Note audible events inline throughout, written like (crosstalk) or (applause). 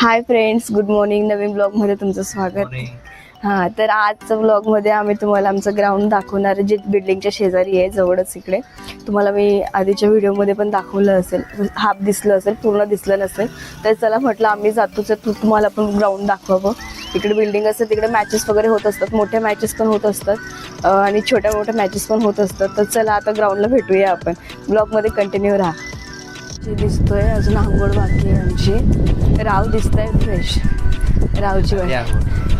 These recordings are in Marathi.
हाय फ्रेंड्स गुड मॉर्निंग नवीन ब्लॉगमध्ये तुमचं स्वागत. हां तर आजच्या ब्लॉगमध्ये आम्ही तुम्हाला आमचं ग्राउंड दाखवणार आहे, जे बिल्डिंगच्या शेजारी आहे जवळच इकडे. तुम्हाला मी आधीच्या व्हिडिओमध्ये पण दाखवलं असेल. हाफ दिसलं असेल पूर्ण दिसलं नसेल. तर चला म्हटलं आम्ही जातो तर तू तुम्हाला पण ग्राउंड दाखवावं. इकडे बिल्डिंग असते तिकडे मॅचेस वगैरे होत असतात. मोठ्या मॅचेस पण होत असतात. आणि छोट्या मोठ्या मॅचेस पण होत असतात. तर चला आता ग्राउंडला भेटूया आपण. ब्लॉगमध्ये कंटिन्यू राहा. जे दिसतोय. अजून आंघोळ बाकी आहे आमची. राव दिसतंय फ्रेश रावची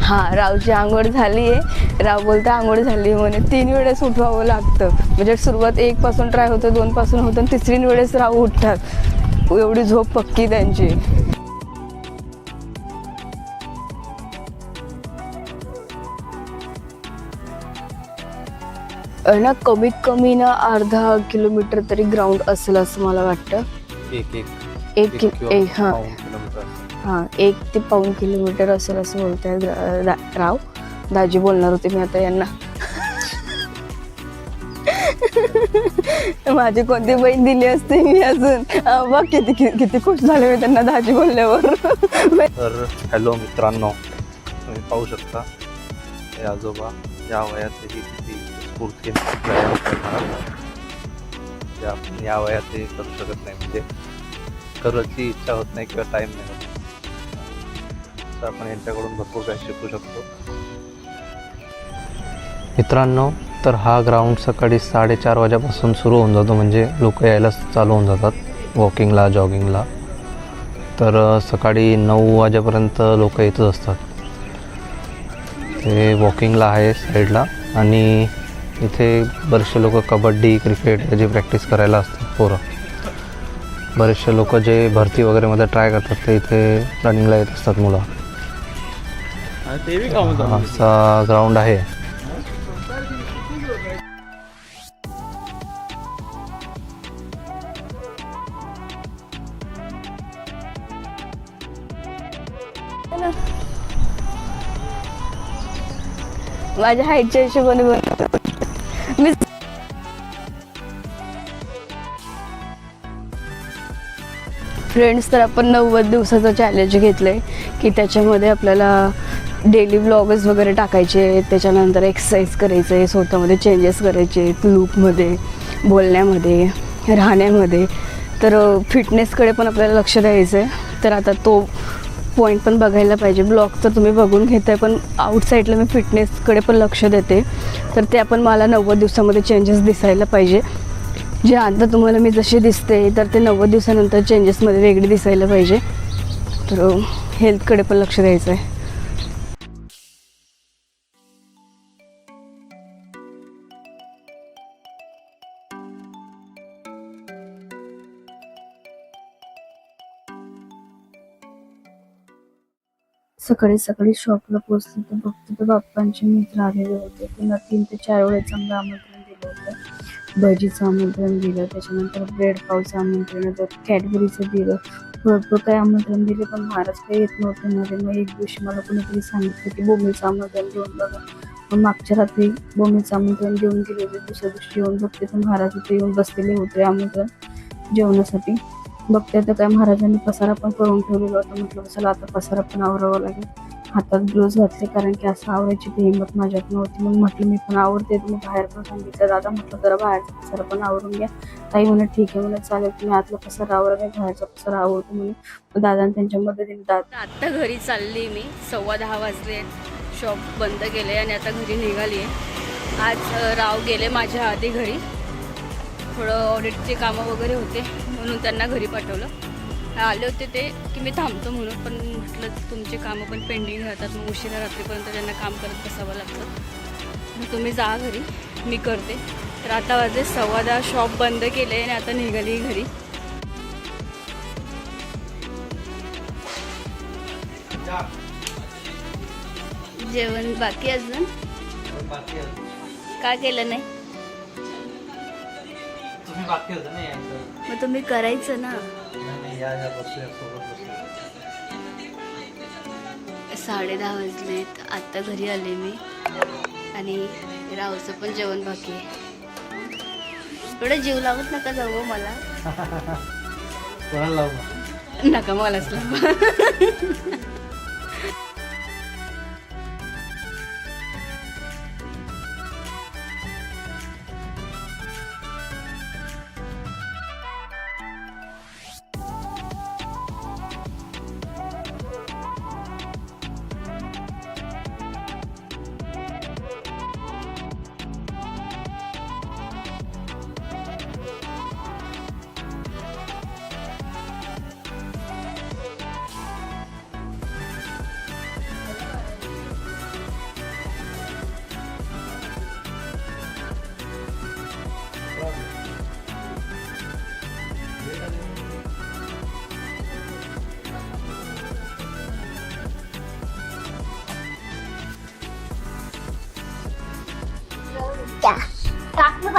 हा रावची आंघोळ झाली आहे राव बोलता आंघोळ झाली म्हणे. तीन वेळेस उठवावं लागतं. म्हणजे सुरुवात एक पासून ट्राय होतं दोन पासून होतं आणि तिसरी वेळेस राव उठतात. एवढी झोप पक्की त्यांची. ना कमीत कमी ना अर्धा किलोमीटर तरी ग्राउंड असेल असं मला वाटतं. एक एक एक कि किंवा एक हां. पाऊण किलोमीटर असेल. हां एक ते पाऊण किलोमीटर असेल असं बोलताय रा- रा- राव. दाजी बोलणार होते मी आता यांना. माझी कोणती बहीण दिली असते मी अजून? अं, बघ किती कि- किती खुश झाले मी त्यांना दाजी बोलल्यावर. तर हॅलो मित्रांनो तुम्ही पाहू शकता हे आजोबा या वयातही किती स्फूर्तीने व्यायाम करणार जे आपण या वयात हे करू शकत नाही. म्हणजे करायची इच्छा होत नाही किंवा टाईम नाही होत. तर आपण यांच्याकडून भरपूर काही शिकू शकतो. मित्रांनो तर हा ग्राउंड सकाळी साडेचार वाजेपासून सुरू होऊन जातो. म्हणजे लोक यायला चालू होऊन जातात वॉकिंगला जॉगिंगला तर सकाळी नऊ वाजेपर्यंत लोक येतच असतात. ते वॉकिंगला आहे साईडला आणि इथे बरेचसे लोक कबड्डी क्रिकेट याची प्रॅक्टिस करायला असतात पोरं. बरेचसे लोक जे भरती वगैरेमध्ये ट्राय करतात ते इथे रनिंगला येत असतात मुलं. हा, असा ग्राउंड आहे. माझ्या हाईटच्या हिशोबाने बनवतो. मी फ्रेंड्स तर आपण नव्वद दिवसाचं चॅलेंज घेतलं आहे की त्याच्यामध्ये आपल्याला डेली ब्लॉगच वगैरे टाकायचे त्याच्यानंतर एक्सरसाइज करायचे स्वतःमध्ये चेंजेस करायचे लूकमध्ये बोलण्यामध्ये राहण्यामध्ये. तर फिटनेसकडे पण आपल्याला लक्ष द्यायचं आहे तर आता तो पॉईंट पण बघायला पाहिजे. ब्लॉग तर तुम्ही बघून घेताय पण आउटसाईडला मी फिटनेसकडे पण लक्ष देते. तर ते आपण मला नव्वद दिवसामध्ये चेंजेस दिसायला पाहिजे. जे आता तुम्हाला मी जशी दिसते तर ते नव्वद दिवसानंतर चेंजेसमध्ये वेगळी दिसायला पाहिजे. तर हेल्थकडे पण लक्ष द्यायचं आहे सकाळी सकाळी शॉपला पोचले तर बघते तर बाप्पांचे मित्र आलेले होते. त्यांना तीन ते चार वेळेस चांगलं आमंत्रण दिलं होतं. भजीचं आमंत्रण दिलं त्याच्यानंतर ब्रेड पावचं आमंत्रण होतं कॅडबरीचं दिलं. भरपूर काही आमंत्रण दिले पण महाराज काही येत नव्हते. मध्ये मग एक दिवशी मला कोणीतरी सांगितलं की बोमीचं आमंत्रण देऊन बघा. मग मागच्या रात्री बोमीचं आमंत्रण देऊन गेले होते. दुसऱ्या दिवशी येऊन बघते तर महाराज इथे येऊन बसलेले होते आमंत्रण जेवणासाठी. बघते तर काय महाराजांनी पसारा पण करून ठेवलेला होता. म्हटलं चला आता पसारा पण आवरावा लागेल. हातात ग्लोव्ज घातले कारण की असं आवरायची ती हिंमत माझ्यात नव्हती. मग म्हटलं मी पण आवरते. तुम्ही मी बाहेर पण सांगितलं. दादा म्हटलं जरा बाहेरचा पसारा पण आवरून घ्या. ताई म्हणे ठीक आहे म्हणे चालेल. तुम्ही आतला पसारा आवरा मी बाहेरचा पसारा आवडतो म्हणे. मग त्यांच्या मदतीने दादा आत्ता घरी चालली मी. सव्वा दहा वाजले. शॉप बंद केले आणि आता घरी निघाली आहे आज राव गेले माझ्या आधी घरी. थोडं ऑडिटचे कामं वगैरे होते. म्हणून त्यांना घरी पाठवलं. आले होते ते की मी थांबतो म्हणून पण म्हटलं तुमचे कामं पण पेंडिंग राहतात मग उशिरा रात्रीपर्यंत त्यांना काम करत बसावं लागतं. मग तुम्ही जा घरी मी करते. तर आता वाजले सव्वा दहा शॉप बंद केले आणि आता निघाली घरी. जेवण बाकी अजून. का केलं नाही? बाकी होतं ना यायचं मग तुम्ही करायचं ना. नाही या या बसूया सोबत बसूया साडे दहा वाजलेत. आत्ता घरी आले मी. आणि रावचं पण जेवण बाकी आहे. एवढं जीव लावत नका जाऊ हो मला. कोणाला लावू? मग? नका मलाच लावा. (laughs)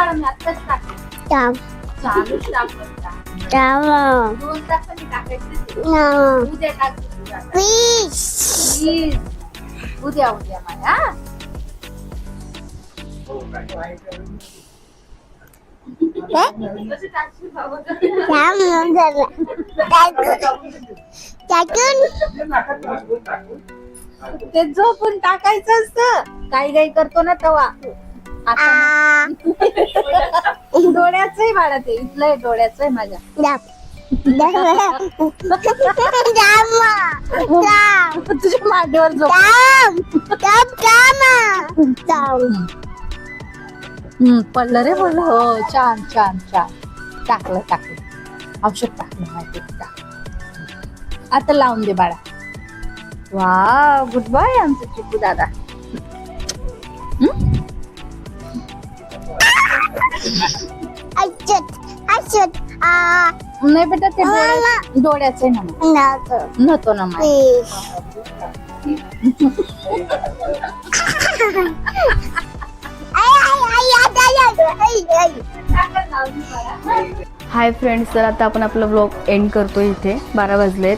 आत्ताच. चालूच. दोन टाकायचं. उद्या उद्या उद्या हा? कसं टाकशील बाबा? ते झोपून टाकायचं असतं. काही काही करतो ना तवा. आता (laughs) डोळ्याच आहे. बाळा ते इथलं आहे डोळ्याचं आहे माझ्या तुझ्या मांडीवर झोप. हम्म, पडलं रे बोललं हो छान छान छान. टाकलं टाकलं. औषध टाकलं माहिती टाक आता लावून दे बाळा. वा गुड बाय आमचं चिकू दादा. नाही बेटा ते डोळ्या- डोळ्याचं आहे ना मग. नव्हतो. ना माझ्या हाय फ्रेंड्स तर आता आपण आपलं ब्लॉग एंड करतो इथे. बारा वाजलेत.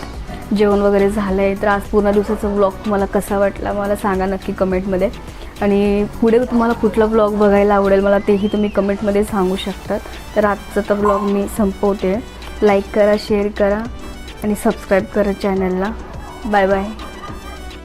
जेवण वगैरे झालं आहे तर आज पूर्ण दिवसाचा ब्लॉग तुम्हाला कसा वाटला मला सांगा नक्की कमेंटमध्ये आणि पुढे तुम्हाला कुठला ब्लॉग बघायला आवडेल मला तेही तुम्ही कमेंटमध्ये सांगू शकतात तर आजचा तर ब्लॉग मी संपवते. लाईक करा शेअर करा आणि सबस्क्राईब करा चॅनलला बाय बाय